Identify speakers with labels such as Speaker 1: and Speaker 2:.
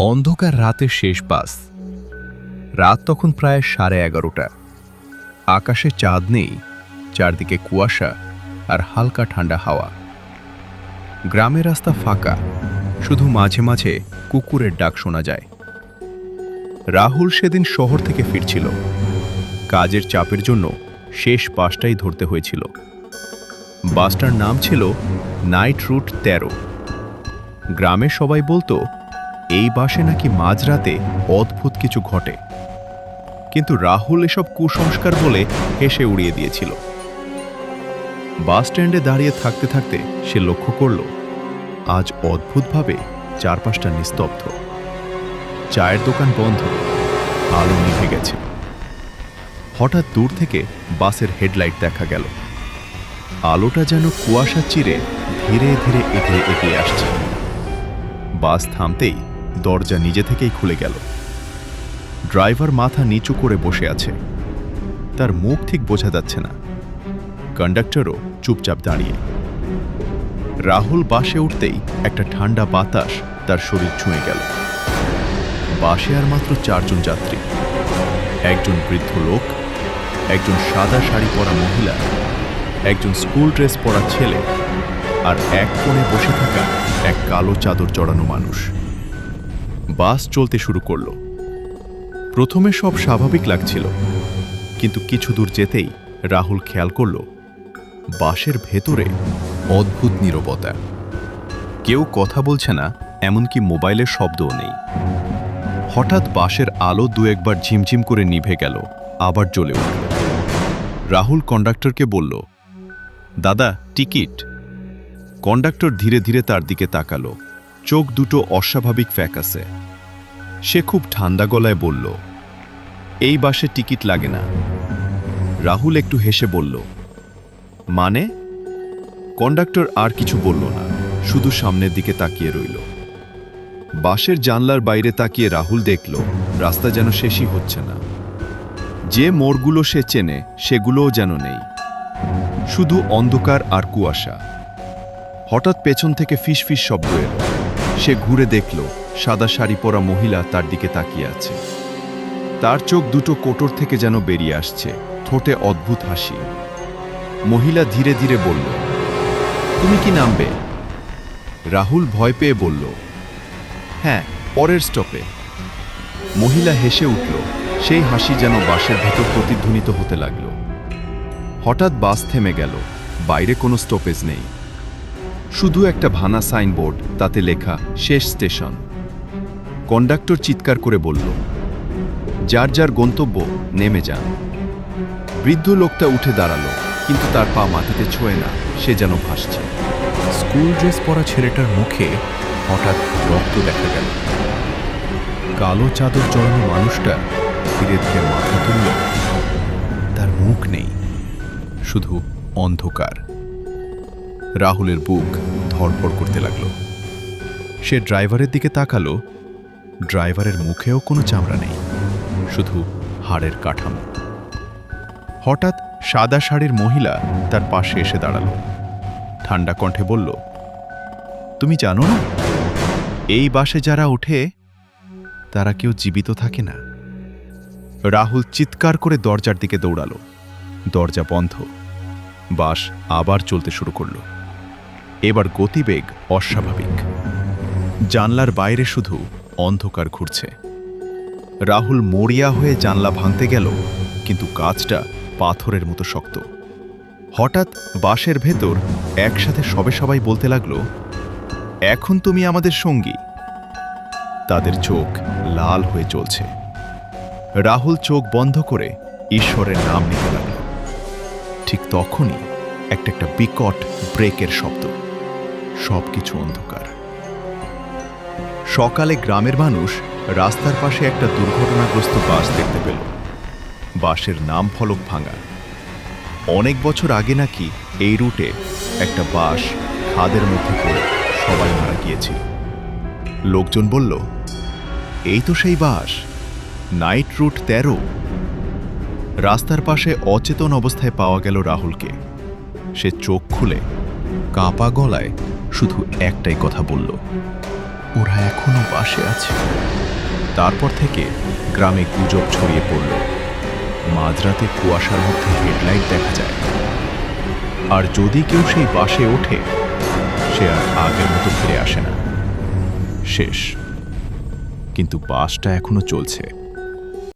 Speaker 1: অন্ধকার রাতের শেষ বাস। রাত তখন প্রায় সাড়ে এগারোটা। আকাশে চাঁদ নেই, চারদিকে কুয়াশা আর হালকা ঠান্ডা হাওয়া। গ্রামের রাস্তা ফাঁকা, শুধু মাঝে মাঝে কুকুরের ডাক শোনা যায়। রাহুল সেদিন শহর থেকে ফিরছিল। কাজের চাপের জন্য শেষ বাসটাই ধরতে হয়েছিল। বাসটার নাম ছিল নাইট রুট তেরো। গ্রামে সবাই বলতো এই বাসে নাকি মাঝরাতে অদ্ভুত কিছু ঘটে। কিন্তু রাহুল এসব কুসংস্কার বলে হেসে উড়িয়ে দিয়েছিল। বাস স্ট্যান্ডে দাঁড়িয়ে থাকতে থাকতে সে লক্ষ্য করল, আজ অদ্ভুতভাবে চারপাশটা নিস্তব্ধ। চায়ের দোকান বন্ধ, আলো নিভে গেছে। হঠাৎ দূর থেকে বাসের হেডলাইট দেখা গেল। আলোটা যেন কুয়াশা চিরে ধীরে ধীরে এগিয়ে এগিয়ে আসছে। বাস থামতেই দরজা নিজে থেকেই খুলে গেল। ড্রাইভার মাথা নিচু করে বসে আছে। তার মুখ ঠিক বোঝা যাচ্ছে না। কন্ডাক্টরও চুপচাপ দাঁড়িয়ে। রাহুল বাসে উঠতেই একটা ঠান্ডা বাতাস তার শরীর ছুঁয়ে গেল। বাসে আর মাত্র চারজন যাত্রী। একজন বৃদ্ধ লোক, একজন সাদা শাড়ি পরা মহিলা, একজন স্কুল ড্রেস পরা ছেলে আর এক কোণে বসে থাকা এক কালো চাদর চড়ানো মানুষ। বাস চলতে শুরু করল। প্রথমে সব স্বাভাবিক লাগছিল, কিন্তু কিছু দূর যেতেই রাহুল খেয়াল করল, বাসের ভেতরে অদ্ভুত নীরবতা। কেউ কথা বলছে না, এমনকি মোবাইলের শব্দও নেই। হঠাৎ বাসের আলো দু একবার ঝিমঝিম করে নিভে গেল, আবার জ্বলে উঠল। রাহুল কন্ডাক্টরকে বলল, দাদা, টিকিট। কন্ডাক্টর ধীরে ধীরে তার দিকে তাকালো। চোখ দুটো অস্বাভাবিক ফ্যাকাসে। সে খুব ঠান্ডা গলায় বলল, এই বাসে টিকিট লাগে না। রাহুল একটু হেসে বলল মানে? কন্ডাক্টর আর কিছু বলল না, শুধু সামনের দিকে তাকিয়ে রইল। বাসের জানলার বাইরে তাকিয়ে রাহুল দেখল, রাস্তা যেন শেষই হচ্ছে না। যে মোড়গুলো সে চেনে, সেগুলোও যেন নেই। শুধু অন্ধকার আর কুয়াশা। হঠাৎ পেছন থেকে ফিস ফিস শব্দ এলো। সে ঘুরে দেখল, সাদা শাড়ি পরা মহিলা তার দিকে তাকিয়ে আছে। তার চোখ দুটো কোটর থেকে যেন বেরিয়ে আসছে, ঠোঁটে অদ্ভুত হাসি। মহিলা ধীরে ধীরে বলল, তুমি কি নামবে? রাহুল ভয় পেয়ে বলল হ্যাঁ পরের স্টপে। মহিলা হেসে উঠল, সেই হাসি যেন বাসের ভেতর প্রতিধ্বনিত হতে লাগল। হঠাৎ বাস থেমে গেল, বাইরে কোনো স্টপেজ নেই। শুধু একটা ভানা সাইনবোর্ড, তাতে লেখা, শেষ স্টেশন। কন্ডাক্টর চিৎকার করে বলল, যার যার গন্তব্য, নেমে যান। বৃদ্ধ লোকটা উঠে দাঁড়াল, কিন্তু তার পা মাটিতে ছোঁয় না, সে যেন ভাসছে। স্কুল ড্রেস পরা ছেলেটার মুখে হঠাৎ রক্ত দেখা গেল। কালো চাদর জড়ানো মানুষটা ধীরে ধীরে মাথা তুলল, তার মুখ নেই, শুধু অন্ধকার। রাহুলের বুক ধড়ফড় করতে লাগল। সে ড্রাইভারের দিকে তাকালো। ড্রাইভারের মুখেও কোনো চামড়া নেই, শুধু হাড়ের কাঠামো। হঠাৎ সাদা শাড়ির মহিলা তার পাশে এসে দাঁড়াল। ঠান্ডা কণ্ঠে বলল, তুমি জানো না, এই বাসে যারা ওঠে, তারা কেউ জীবিত থাকে না? রাহুল চিৎকার করে দরজার দিকে দৌড়ালো। দরজা বন্ধ। বাস আবার চলতে শুরু করল। এবার গতিবেগ অস্বাভাবিক। জানলার বাইরে শুধু অন্ধকার ঘুরছে। রাহুল মরিয়া হয়ে জানলা ভাঙতে গেল, কিন্তু কাজটা পাথরের মতো শক্ত। হঠাৎ বাসের ভেতর একসাথে সবে সবাই বলতে লাগল, এখন তুমি আমাদের সঙ্গী। তাদের চোখ লাল হয়ে চলছে। রাহুল চোখ বন্ধ করে ঈশ্বরের নাম নিতে লাগল। ঠিক তখনই একটা একটা বিকট ব্রেকের শব্দ। সবকিছু অন্ধকার। সকালে গ্রামের মানুষ রাস্তার পাশে একটা দুর্ঘটনাগ্রস্ত বাস দেখতে পেল। বাসের নাম ফলক ভাঙা। অনেক বছর আগে নাকি এই রুটে একটা বাস খাদের মধ্যে পড়ে সবাই মারা গিয়েছিল। লোকজন বলল, এই তো সেই বাস, নাইট রুট তেরো। রাস্তার পাশে অচেতন অবস্থায় পাওয়া গেল রাহুলকে। সে চোখ খুলে কাঁপা গলায় শুধু একটাই কথা বলল, ওরা এখনও বাসে আছে। তারপর থেকে গ্রামে গুজব ছড়িয়ে পড়ল। মাঝরাতে কুয়াশার মধ্যে হেডলাইট দেখা যায়। আর যদি কেউ সেই বাসে ওঠে, সে আর আগের মতো ফিরে আসে না। শেষ। কিন্তু বাসটা এখনও চলছে।